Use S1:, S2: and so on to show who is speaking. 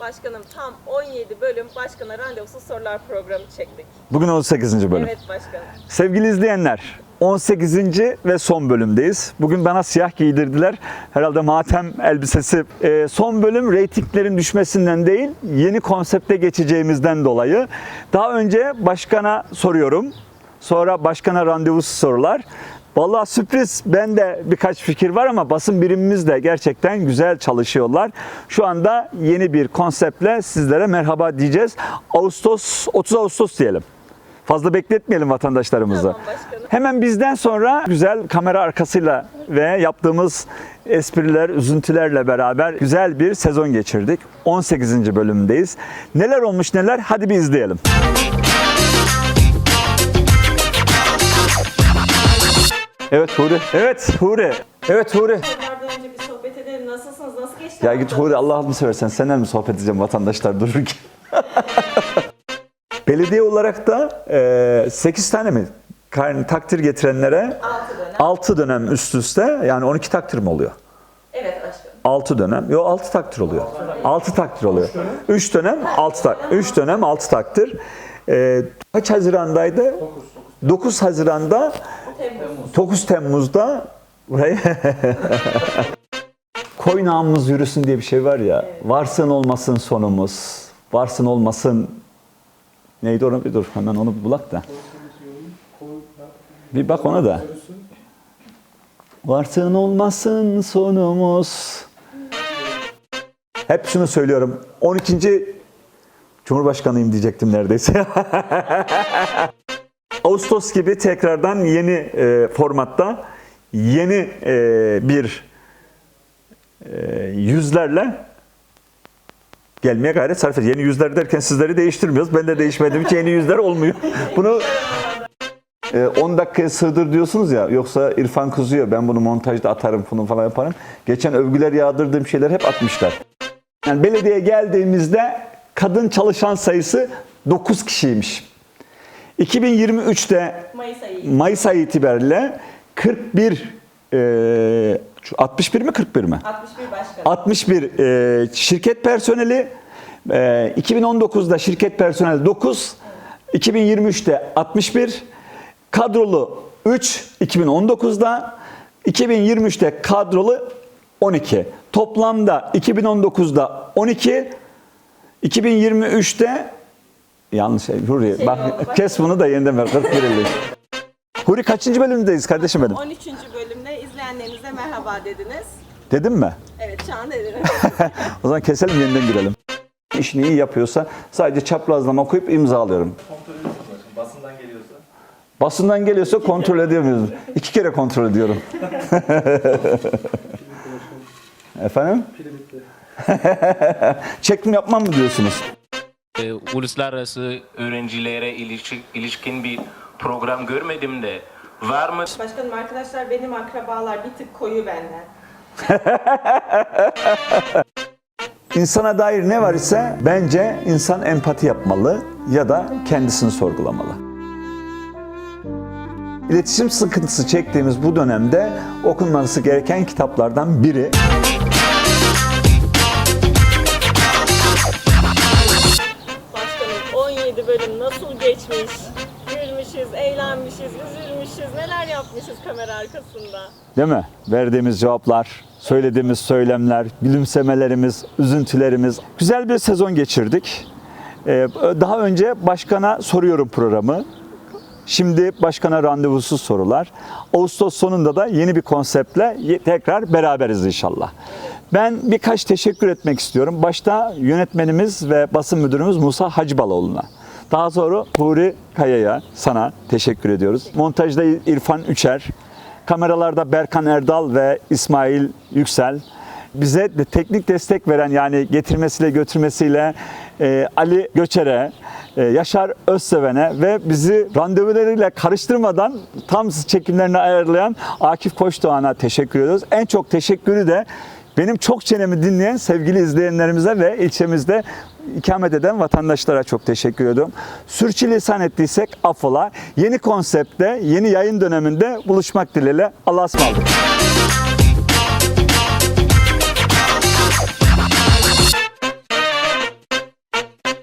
S1: Başkanım tam 17 bölüm başkana randevusuz sorular programı çektik.
S2: Bugün 18. bölüm.
S1: Evet başkanım.
S2: Sevgili izleyenler, 18. ve son bölümdeyiz. Bugün bana siyah giydirdiler. Herhalde matem elbisesi. Ee, son bölüm reytinglerin düşmesinden değil, yeni konsepte geçeceğimizden dolayı. Daha önce başkana soruyorum. Sonra başkana randevusu sorular. Vallahi sürpriz. Ben de birkaç fikir var ama basın birimimiz de gerçekten güzel çalışıyorlar. Şu anda yeni bir konseptle sizlere merhaba diyeceğiz. Ağustos, 30 Ağustos diyelim. Fazla bekletmeyelim vatandaşlarımızı.
S1: Tamam başkanım.
S2: Hemen bizden sonra güzel kamera arkasıyla ve yaptığımız espriler, üzüntülerle beraber güzel bir sezon geçirdik. 18. bölümdeyiz. Neler olmuş neler hadi bir izleyelim. Evet Huri. Evet Huri. Evet Huri.
S1: Önce bir sohbet edelim. Nasılsınız? Nasıl geçti?
S2: Ya git
S1: haftanız?
S2: Huri Allah'ını seversen senden mi sohbet edeceğim vatandaşlar dururken? Belediye olarak da 8 tane mi kar- takdir getirenlere
S1: 6 dönem.
S2: 6 dönem üst üste yani 12 takdir mi oluyor?
S1: Evet başkanım.
S2: 6 dönem. Yok 6 takdir oluyor. 6 takdir oluyor. 3 dönem 6 tak 3 dönem 6 takdir. Ee, kaç Haziran'daydı? 9 Haziran'da
S1: Temmuz.
S2: 9 Temmuz'da buraya koy namımız yürüsün diye bir şey var ya. Varsın olmasın sonumuz. Varsın olmasın neydi onu bir dur hemen onu bulak da. Bir bak ona da. Varsın olmasın sonumuz. Hep şunu söylüyorum. 12. Cumhurbaşkanıyım diyecektim neredeyse. Ağustos gibi tekrardan yeni e, formatta yeni e, bir e, yüzlerle gelmeye gayret sarf ediyoruz. Yeni yüzler derken sizleri değiştirmiyoruz. Ben de değişmediğim için yeni yüzler olmuyor. Bunu e, 10 dakikaya sığdır diyorsunuz ya. Yoksa İrfan kızıyor. Ben bunu montajda atarım bunu falan yaparım. Geçen övgüler yağdırdığım şeyler hep atmışlar. Yani belediyeye geldiğimizde kadın çalışan sayısı 9 kişiymiş. 2023'te
S1: Mayıs ayı.
S2: Mayıs ayı itibariyle 41 e, 61 mi 41 mi?
S1: 61 başkanım.
S2: 61 e, şirket personeli, e, 2019'da şirket personeli 9, 2023'te 61, kadrolu 3, 2019'da, 2023'te kadrolu 12. Toplamda 2019'da 12, 2023'te yanlış şey, Huri
S1: Şey
S2: bak
S1: oldu, bak.
S2: kes bunu da yeniden ver 41 50. Huri kaçıncı bölümdeyiz kardeşim benim?
S1: 13. bölümde izleyenlerinize merhaba dediniz.
S2: Dedim mi?
S1: Evet şu an dediniz.
S2: O zaman keselim yeniden girelim. İşini iyi yapıyorsa sadece çaprazlama okuyup imzalıyorum.
S3: Basından geliyorsa.
S2: Basından geliyorsa kontrol edemiyoruz. İki kere kontrol ediyorum. Efendim? Çekim yapmam mı diyorsunuz?
S3: Ee, uluslararası öğrencilere ilişkin, ilişkin bir program görmedim de var mı?
S1: Başkanım arkadaşlar benim akrabalar bir tık koyu benden.
S2: İnsana dair ne var ise bence insan empati yapmalı ya da kendisini sorgulamalı. İletişim sıkıntısı çektiğimiz bu dönemde okunması gereken kitaplardan biri
S1: 17 bölüm nasıl geçmiş? Gülmüşüz, eğlenmişiz, üzülmüşüz, neler yapmışız kamera arkasında.
S2: Değil mi? Verdiğimiz cevaplar, söylediğimiz söylemler, gülümsemelerimiz, üzüntülerimiz. Güzel bir sezon geçirdik. Ee, Daha önce başkana soruyorum programı. Şimdi başkana randevusuz sorular. Ağustos sonunda da yeni bir konseptle tekrar beraberiz inşallah. Ben birkaç teşekkür etmek istiyorum. Başta yönetmenimiz ve basın müdürümüz Musa Hacıbaloğlu'na. Daha sonra Huri Kaya'ya sana teşekkür ediyoruz. Montajda İrfan Üçer, kameralarda Berkan Erdal ve İsmail Yüksel. Bize de teknik destek veren yani getirmesiyle götürmesiyle e, Ali Göçer'e, e, Yaşar Özseven'e ve bizi randevularıyla karıştırmadan tam çekimlerini ayarlayan Akif Koçdoğan'a teşekkür ediyoruz. En çok teşekkürü de benim çok çenemi dinleyen sevgili izleyenlerimize ve ilçemizde ikamet eden vatandaşlara çok teşekkür ediyorum. Sürçülisan ettiysek affola. Yeni konseptte, yeni yayın döneminde buluşmak dileğiyle. Allah'a ısmarladık.